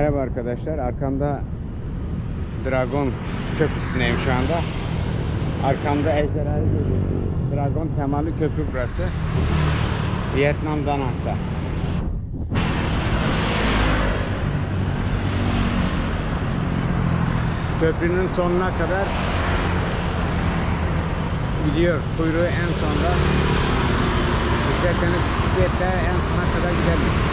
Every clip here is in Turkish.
Merhaba arkadaşlar. Arkamda Dragon Köprüsü'ndeyim şu anda. Arkamda ejderhayı. Dragon temalı köprü burası. Vietnam Danak'ta. Köprünün sonuna kadar gidiyor. Kuyruğu en sonda. İsterseniz bisikletle en sona kadar gidelim.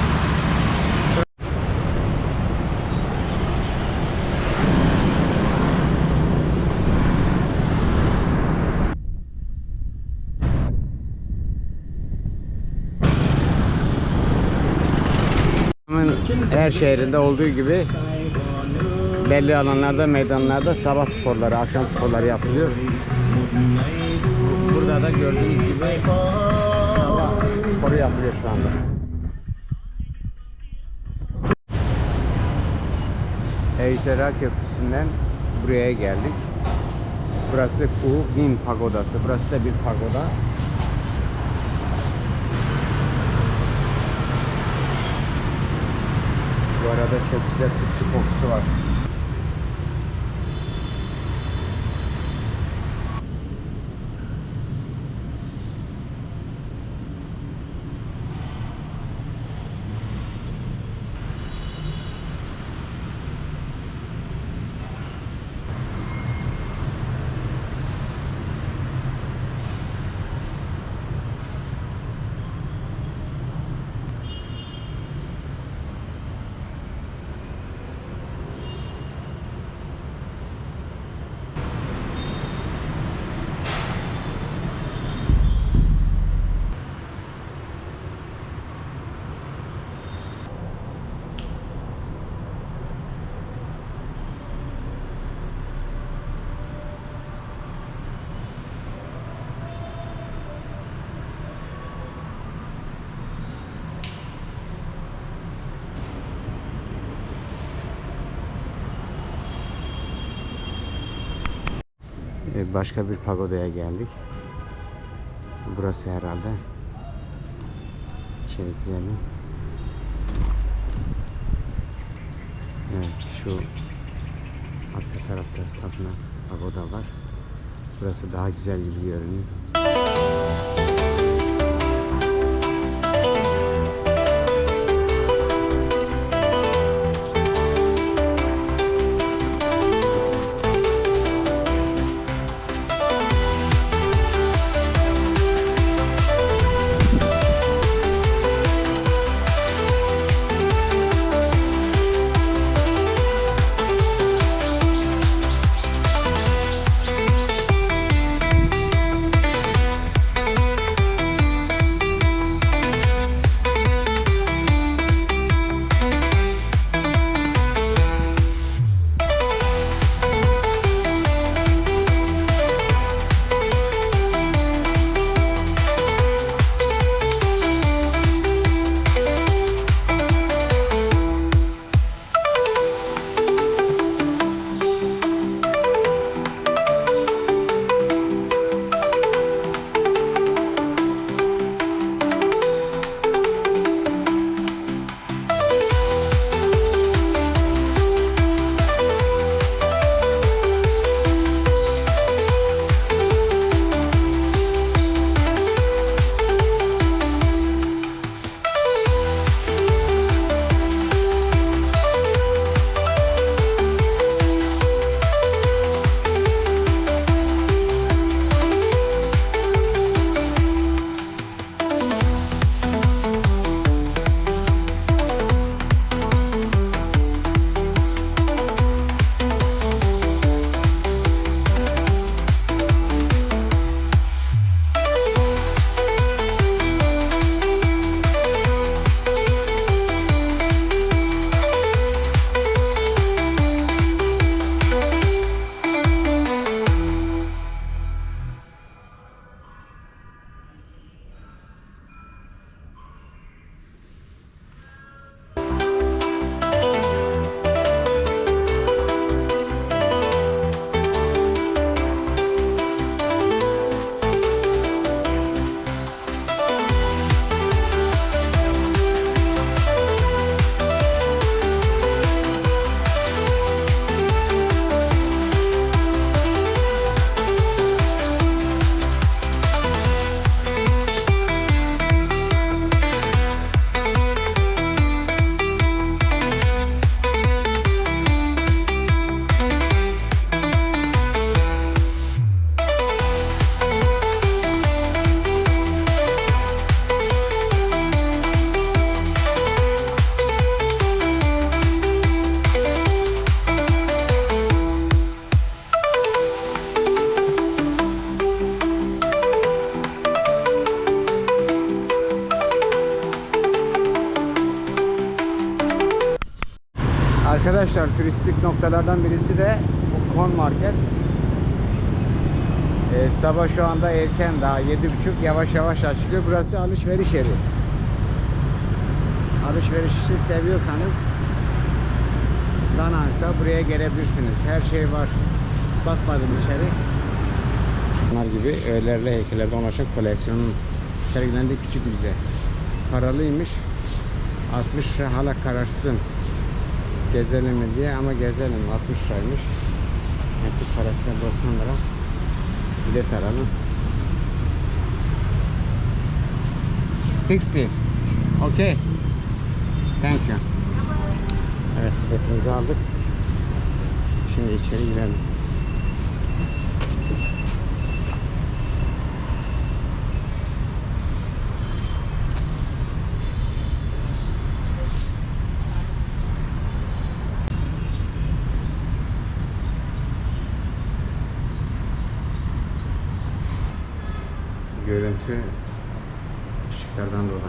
Hemen her şehrinde olduğu gibi belli alanlarda, meydanlarda sabah sporları, akşam sporları yapılıyor. Burada da gördüğünüz gibi sabah sporu yapılıyor şu anda. Ejderha Köprüsü'nden buraya geldik. Burası Phu Bin Pagodası. Burası da bir pagoda. Bu arada çok güzel tütsü kokusu var. Ee, Başka bir pagodaya geldik. Burası herhalde. İçeri girelim. Evet şu arka tarafta tapınak pagoda var. Burası daha güzel gibi görünüyor. Arkadaşlar turistik noktalardan birisi de bu Kon Market. Ee, sabah şu anda erken daha yedi buçuk yavaş yavaş açılıyor. Burası alışveriş yeri. Alışverişi seviyorsanız Danak'ta buraya gelebilirsiniz. Her şey var. Bakmadım içeri. Bunlar gibi öğelerle heykellerden oluşan koleksiyonun sergilendiği küçük bir müze. Paralıymış. 60 lira hala kararsın. Gezelim mi diye ama gezelim 60 liraymış. Yani Türk parasıyla 90 lira. Bilet alalım. 60. Okay. Thank you. Evet biletimizi aldık. Şimdi içeri girelim. Görüntü ışıklardan dolayı.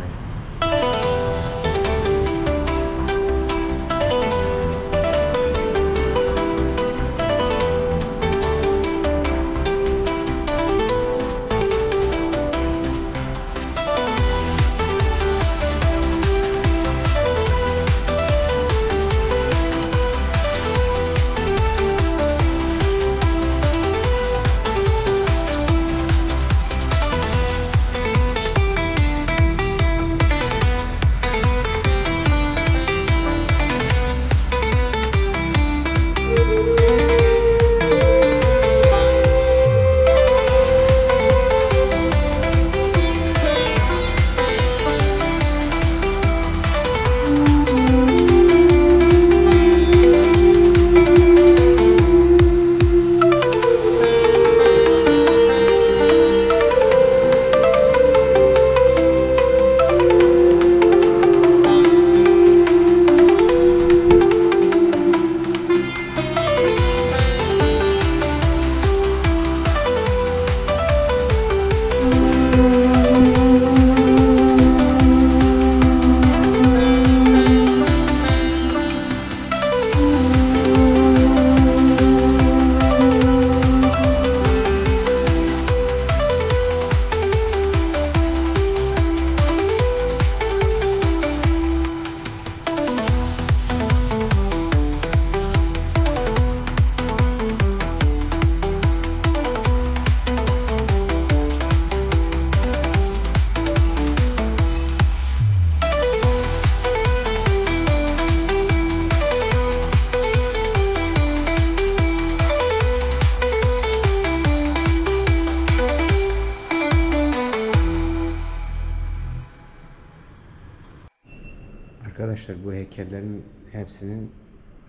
Bu heykellerin hepsinin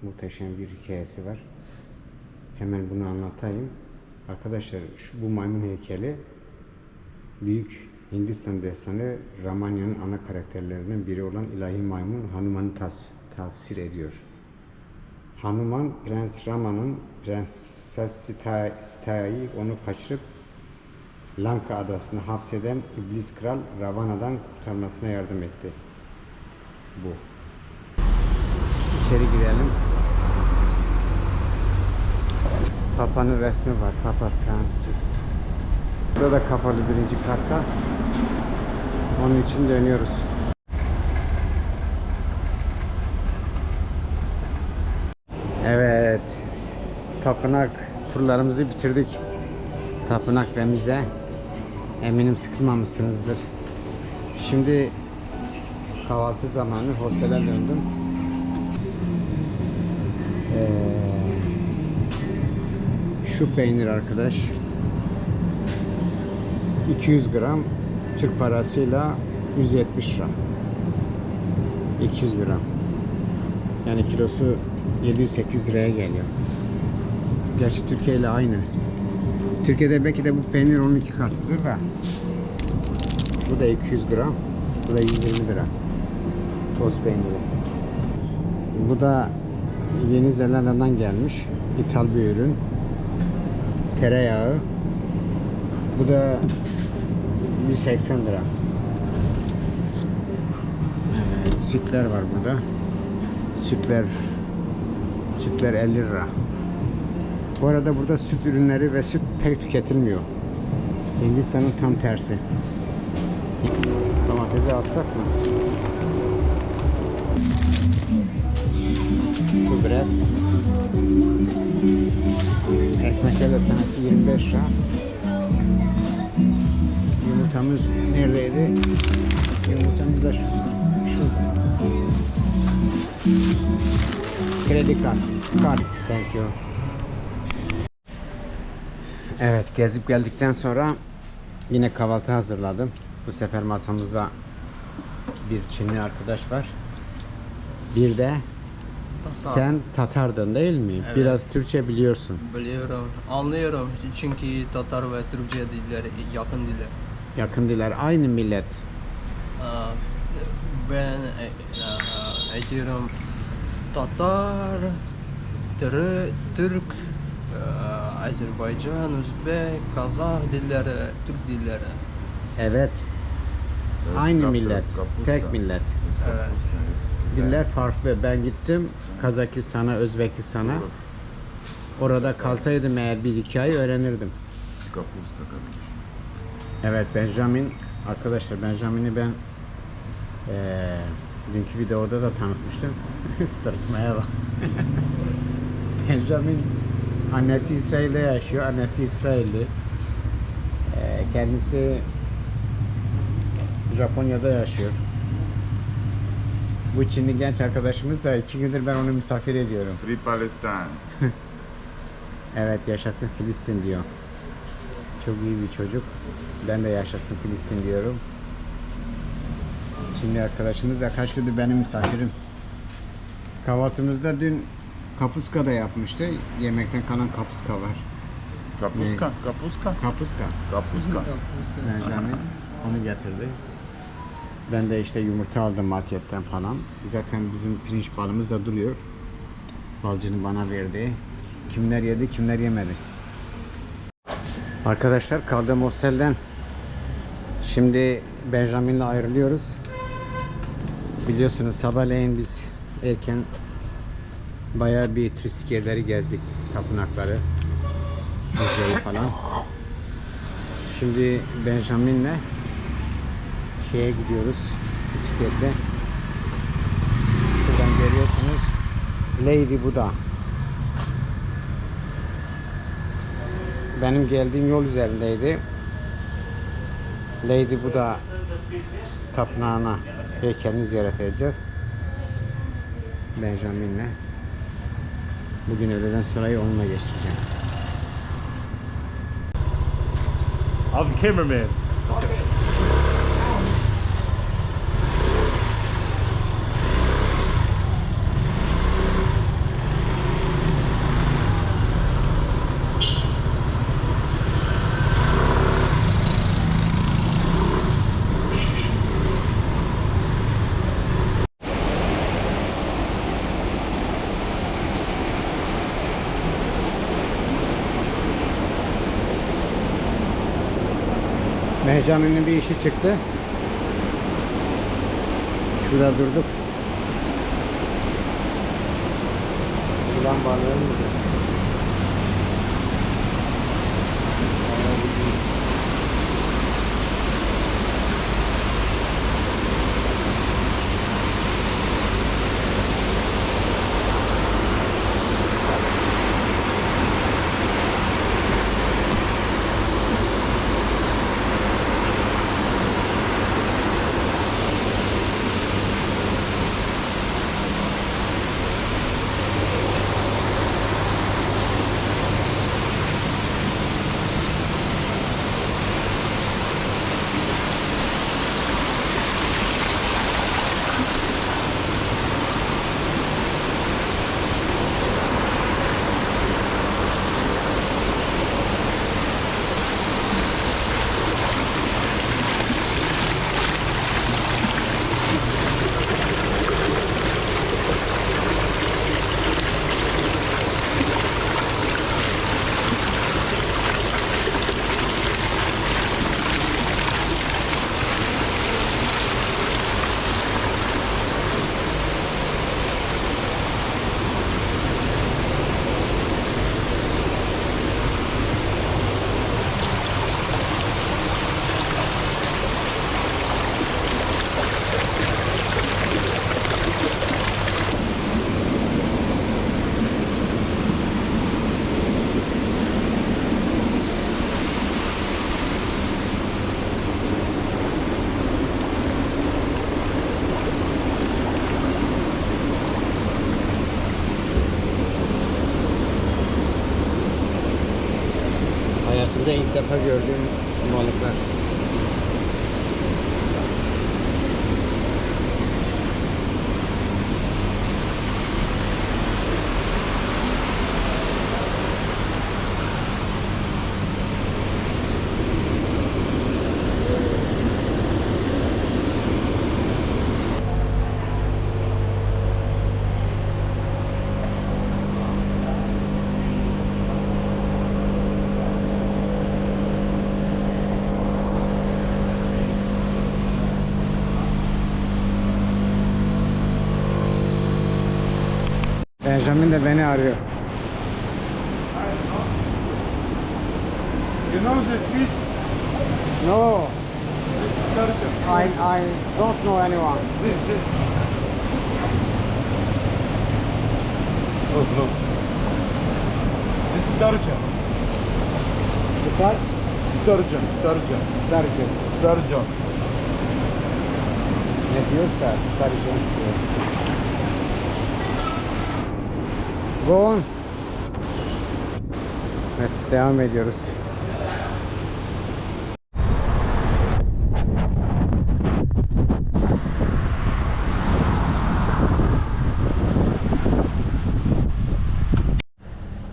muhteşem bir hikayesi var. Hemen bunu anlatayım. Arkadaşlar şu bu maymun heykeli Büyük Hindistan destanı Ramanya'nın ana karakterlerinden biri olan ilahi maymun Hanuman'ı tas- tafsir ediyor. Hanuman Prens Rama'nın Prenses Sita- Sita'yı onu kaçırıp Lanka adasına hapseden iblis kral Ravana'dan kurtarmasına yardım etti bu. İçeri girelim. Papa'nın resmi var. Papa Francis. Burada da kapalı birinci katta. Onun için dönüyoruz. Evet. Tapınak turlarımızı bitirdik. Tapınak ve müze. Eminim sıkılmamışsınızdır. Şimdi kahvaltı zamanı hostele döndüm. Şu peynir arkadaş 200 gram Türk parasıyla 170 lira. 200 gram. Yani kilosu 700-800 liraya geliyor. Gerçi Türkiye ile aynı. Türkiye'de belki de bu peynir onun iki katıdır da. Bu da 200 gram. Bu da 120 lira. Toz peyniri. Bu da Yeni Zelanda'dan gelmiş. İthal bir ürün. Tereyağı. Bu da 180 lira. Evet, sütler var burada. Sütler Sütler 50 lira. Bu arada burada süt ürünleri ve süt pek tüketilmiyor. Hindistan'ın tam tersi. Domatesi alsak mı? Kubret. Ekmekler de tanesi 25 lira. Yumurtamız neredeydi? Yumurtamız da şu. Şurada. Kredi kart. Kart. Thank you. Evet gezip geldikten sonra yine kahvaltı hazırladım. Bu sefer masamıza bir Çinli arkadaş var. Bir de sen Tatardın değil mi? Evet. Biraz Türkçe biliyorsun. Biliyorum, anlıyorum çünkü Tatar ve Türkçe dilleri yakın diller. Yakın diller aynı millet. Ben e, e, ediyorum Tatar, Türk, e, Azerbaycan, Özbek, Kazak dilleri, Türk dilleri. Evet. Aynı millet. Tek millet. Evet. Diller farklı. Ben gittim Kazakistan'a, Özbekistan'a. Orada kalsaydım eğer bir iki ay öğrenirdim. Evet Benjamin arkadaşlar Benjamin'i ben eee dünkü videoda da tanıtmıştım. Sırtmaya bak. Benjamin annesi İsrail'de yaşıyor. Annesi İsrailli. Eee, kendisi Japonya'da yaşıyor. Bu Çinli genç arkadaşımız da iki gündür ben onu misafir ediyorum. Free Palestine. Evet yaşasın Filistin diyor. Çok iyi bir çocuk. Ben de yaşasın Filistin diyorum. Şimdi arkadaşımız da kaç gündür benim misafirim. Kahvaltımızda dün kapuska da yapmıştı. Yemekten kalan kapuska var. Kapuska, kapuska, Kapuska. kapuska. Benjamin onu getirdi. Ben de işte yumurta aldım marketten falan. Zaten bizim pirinç balımız da duruyor. Balcının bana verdi. Kimler yedi, kimler yemedi. Arkadaşlar kaldığım otelden şimdi Benjamin'le ayrılıyoruz. Biliyorsunuz sabahleyin biz erken bayağı bir turistik yerleri gezdik. Tapınakları, müzeyi falan. Şimdi Benjamin'le şeye gidiyoruz bisikletle. Şuradan görüyorsunuz Lady Buddha. Benim geldiğim yol üzerindeydi. Lady Buddha tapınağına heykelini ziyaret edeceğiz. Benjamin'le. Bugün öğleden sonrayı onunla geçireceğim. I'm the cameraman. Benjamin'in bir işi çıktı. Şurada durduk. Yılan balığı mı? Benjamin de beni arıyor. You know this fish? No, This Sturgeon. I I don't know anyone. This, this. Oh, look, look. This sturgeon. Star, Sturgeon, sturgeon, Sturgeon. sturgeon. Ne diyorsa Sturgeon diyor. Go. Evet devam ediyoruz.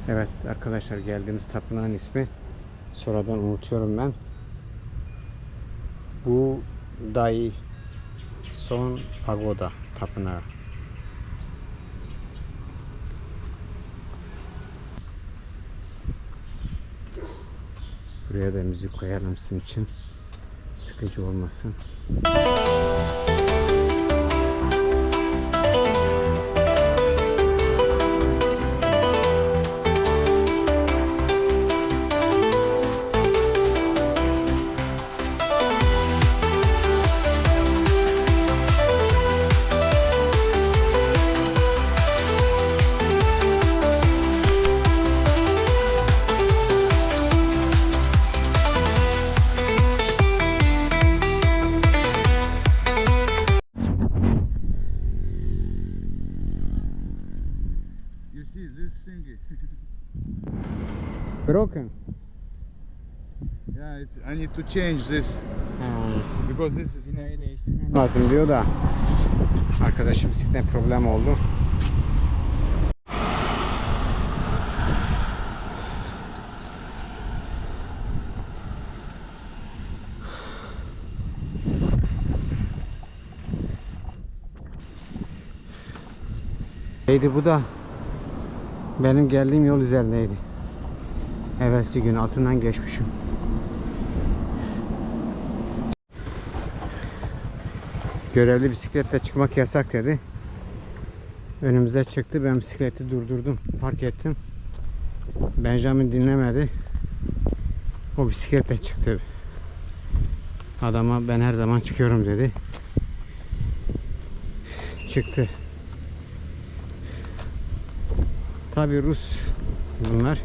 Evet arkadaşlar geldiğimiz tapınağın ismi sonradan unutuyorum ben. Bu Dai Son Pagoda Tapınağı. Buraya da müzik koyalım sizin için. Sıkıcı olmasın. Yeah, it, I need to change this because this is lazım diyor da arkadaşım sizde problem oldu. Neydi bu da benim geldiğim yol üzerindeydi. Evvelsi gün altından geçmişim. Görevli bisikletle çıkmak yasak dedi. Önümüze çıktı. Ben bisikleti durdurdum. Park ettim. Benjamin dinlemedi. O bisikletle çıktı. Adama ben her zaman çıkıyorum dedi. Çıktı. Tabi Rus bunlar.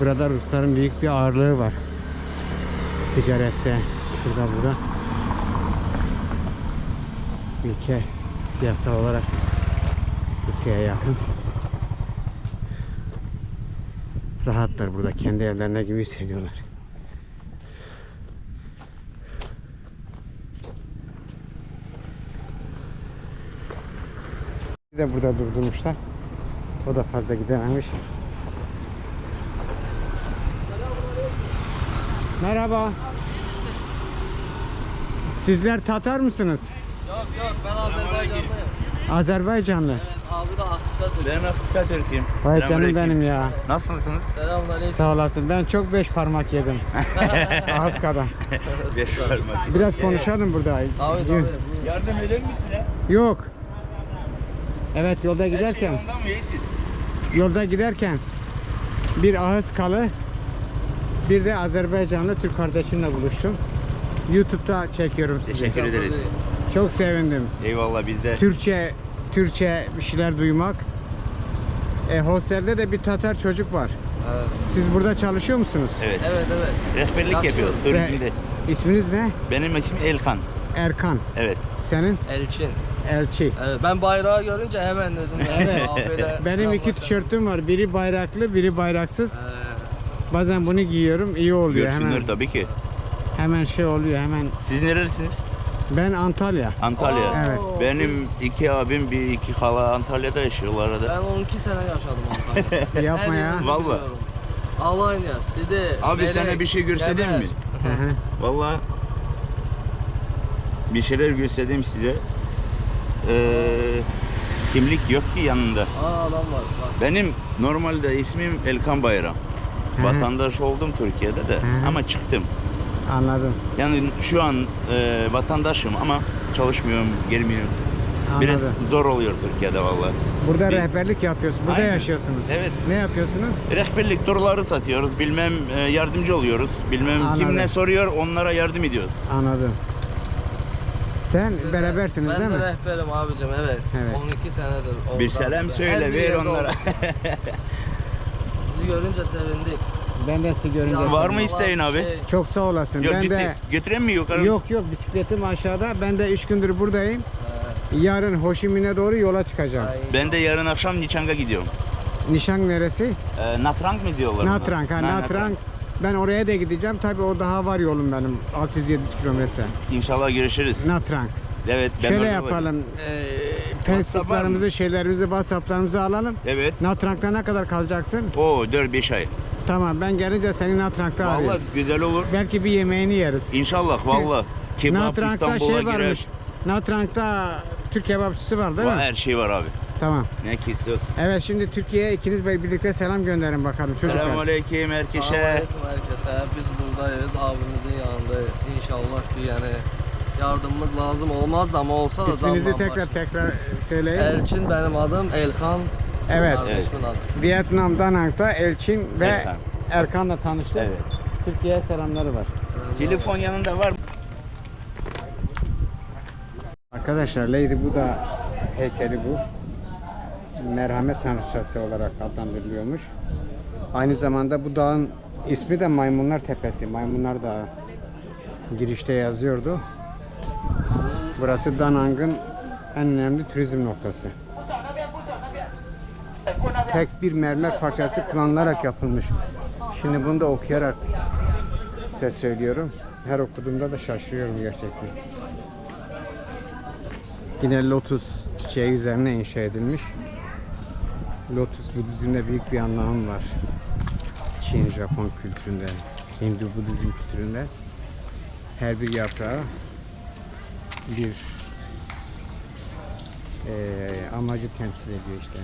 Burada Rusların büyük bir ağırlığı var. Ticarette, şurada burada. Ülke siyasal olarak Rusya'ya yakın. Rahatlar burada. Kendi evlerine gibi hissediyorlar. De burada durdurmuşlar. O da fazla gidememiş. Merhaba. Sizler Tatar mısınız? Yok yok ben Azerbaycanlıyım. Azerbaycanlı. Evet abi de Aksu'da Ben Afrika Türk'üyüm. Vay canım benim ya. Nasılsınız? Selamünaleyküm. Sağ olasın. Ben çok beş parmak yedim. Afrika'da. Beş parmak. Biraz konuşalım burada. Tabii tabii. Yardım eder misin ya? Yok. Evet yolda Her şey giderken, mı iyisiz? yolda giderken bir ağız kalı, bir de Azerbaycanlı Türk kardeşimle buluştum. YouTube'da çekiyorum sizi. Teşekkür ederiz. Çok sevindim. Eyvallah biz de. Türkçe, Türkçe bir şeyler duymak. E, hostelde de bir Tatar çocuk var. Evet Siz burada çalışıyor musunuz? Evet. evet. evet. Rehberlik Nasıl? yapıyoruz turizmde. İsminiz ne? Benim ismim Elkan. Erkan. Evet. Senin? Elçin. Elçi. Evet, ben bayrağı görünce hemen dedim. Evet. abiyle Benim iki tişörtüm var. Biri bayraklı, biri bayraksız. Ee, Bazen bunu giyiyorum iyi oluyor Görsünler hemen. tabii ki. Hemen şey oluyor hemen. Siz nerelisiniz? Ben Antalya. Antalya. Evet. Benim Biz- iki abim bir iki hala Antalya'da yaşıyorlar arada. Ben 12 sene yaşadım Antalya'da. Yapma ya. biliyorum. Alanya, Side, Abi Berek, sana bir şey Geber. mi? Hı hı. Vallahi bir şeyler göstereyim size. Ee, kimlik yok ki yanında. Aa adam var. Bak. Benim normalde ismim Elkan Bayram. Hı hı. Vatandaş oldum Türkiye'de de hı. ama çıktım. Anladım. Yani şu an e, vatandaşım ama çalışmıyorum, gelmiyorum. Biraz Anladım. zor oluyor Türkiye'de vallahi. Burada Bir- rehberlik yapıyorsunuz. Burada Aynen. yaşıyorsunuz. Evet. Ne yapıyorsunuz? Rehberlik turları satıyoruz, bilmem e, yardımcı oluyoruz. Bilmem Anladım. kim ne soruyor onlara yardım ediyoruz. Anladım. Sen berabersiniz ben değil mi? de rehberim abicim evet. Evet. 12 senedir orada. Bir selam söyle ver onlara. Sizi görünce sevindik. Ben de sizi görünce. Var mı isteğin abi? Çok sağ olasın. Yok ben ciddi. de Götüreyim mi yukarı? Yok yok bisikletim aşağıda. Ben de 3 gündür buradayım. Yarın Ho Chi Minh'e doğru yola çıkacağım. Ben de yarın akşam Niçang'a gidiyorum. Nişan neresi? E, Natrang mı diyorlar? ona? Natrang. Ha, Na- Natrang. Ben oraya da gideceğim. Tabii o daha var yolum benim. 600-700 kilometre. İnşallah görüşürüz. Natrang. Evet ben Şöyle orada yapalım. E? Facebook'larımızı, şeylerimizi, WhatsApp'larımızı alalım. Evet. Natrang'da ne kadar kalacaksın? O 4-5 ay. Tamam ben gelince seni Natrang'da Vallahi arayayım. güzel olur. Belki bir yemeğini yeriz. İnşallah vallahi. Kebap Natrang'da İstanbul'a şey girer. varmış. Natrang'da Türk kebapçısı var değil Va- mi? Her şey var abi. Tamam. Ne ki istiyorsun? Evet şimdi Türkiye'ye ikiniz birlikte selam gönderin bakalım çocuklar. Selamun aleyküm herkese. Selamünaleyküm herkese. Biz buradayız. Abimizin yanındayız. İnşallah ki yani yardımımız lazım olmaz da ama olsa da İsminizi tekrar başla. tekrar söyleyin. Elçin benim adım. Elkan. Evet. Kardeşimin adı. Vietnam Danang'da Elçin ve Erkan. Erkan'la tanıştık. Evet. Türkiye'ye selamları var. Telefon yanında var. Arkadaşlar Lady Buddha heykeli bu. Merhamet tanrıçası olarak adlandırılıyormuş. Aynı zamanda bu dağın ismi de Maymunlar Tepesi. Maymunlar Dağı. Girişte yazıyordu. Burası Danang'ın en önemli turizm noktası. Tek bir mermer parçası kullanılarak yapılmış. Şimdi bunu da okuyarak size söylüyorum. Her okuduğumda da şaşırıyorum gerçekten. Yine lotus çiçeği üzerine inşa edilmiş. Lotus Budizm'de büyük bir anlamı var. Çin, Japon kültüründe, Hindu Budizm kültüründe her bir yaprağı bir eee, amacı temsil ediyor işte.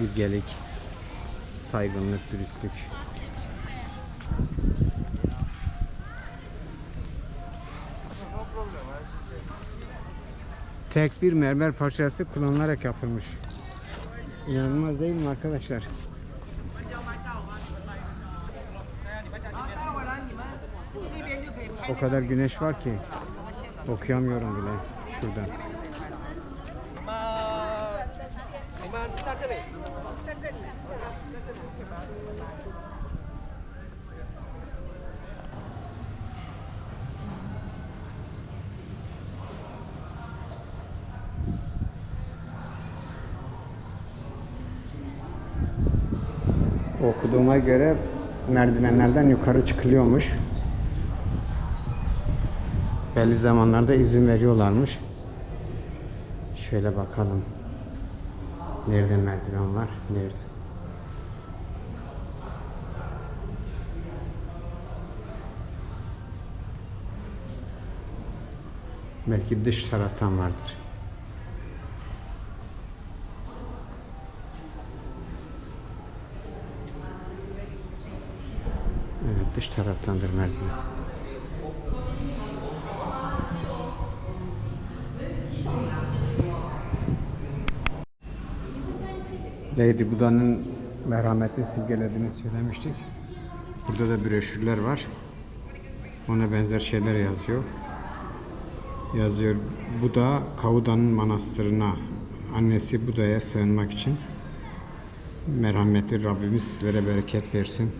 Bilgelik, saygınlık, dürüstlük. Tek bir mermer parçası kullanılarak yapılmış. İnanılmaz değil mi arkadaşlar? O kadar güneş var ki okuyamıyorum bile şuradan. Okuduğuma göre merdivenlerden yukarı çıkılıyormuş. Belli zamanlarda izin veriyorlarmış. Şöyle bakalım. Nerede merdiven var? Nerede? Belki dış taraftan vardır. Evet dış taraftandır merdiven. Lady Buda'nın merhametli simgelediğini söylemiştik. Burada da broşürler var. Ona benzer şeyler yazıyor. Yazıyor Buda Kavuda'nın manastırına annesi Buda'ya sığınmak için merhametli Rabbimiz sizlere bereket versin.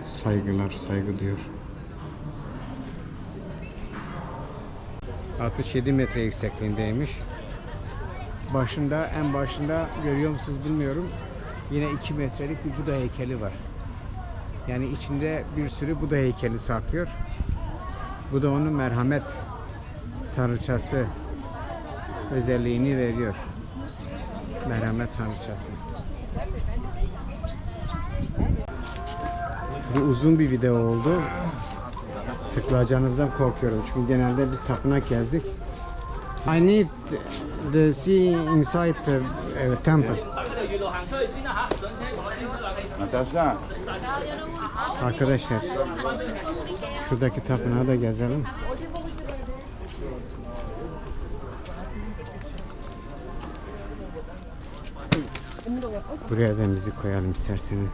Saygılar, saygı diyor. 67 metre yüksekliğindeymiş. Başında en başında görüyor musunuz bilmiyorum. Yine 2 metrelik bir Buda heykeli var. Yani içinde bir sürü Buda heykeli saklıyor. Bu da onun merhamet tanrıçası özelliğini veriyor. Merhamet tanrıçası. Bu uzun bir video oldu. Sıkılacağınızdan korkuyorum. Çünkü genelde biz tapınak gezdik. I need the see inside the uh, temple. Natasha, Arkadaşlar şuradaki tapınağı da gezelim. Buraya da müzik koyalım isterseniz.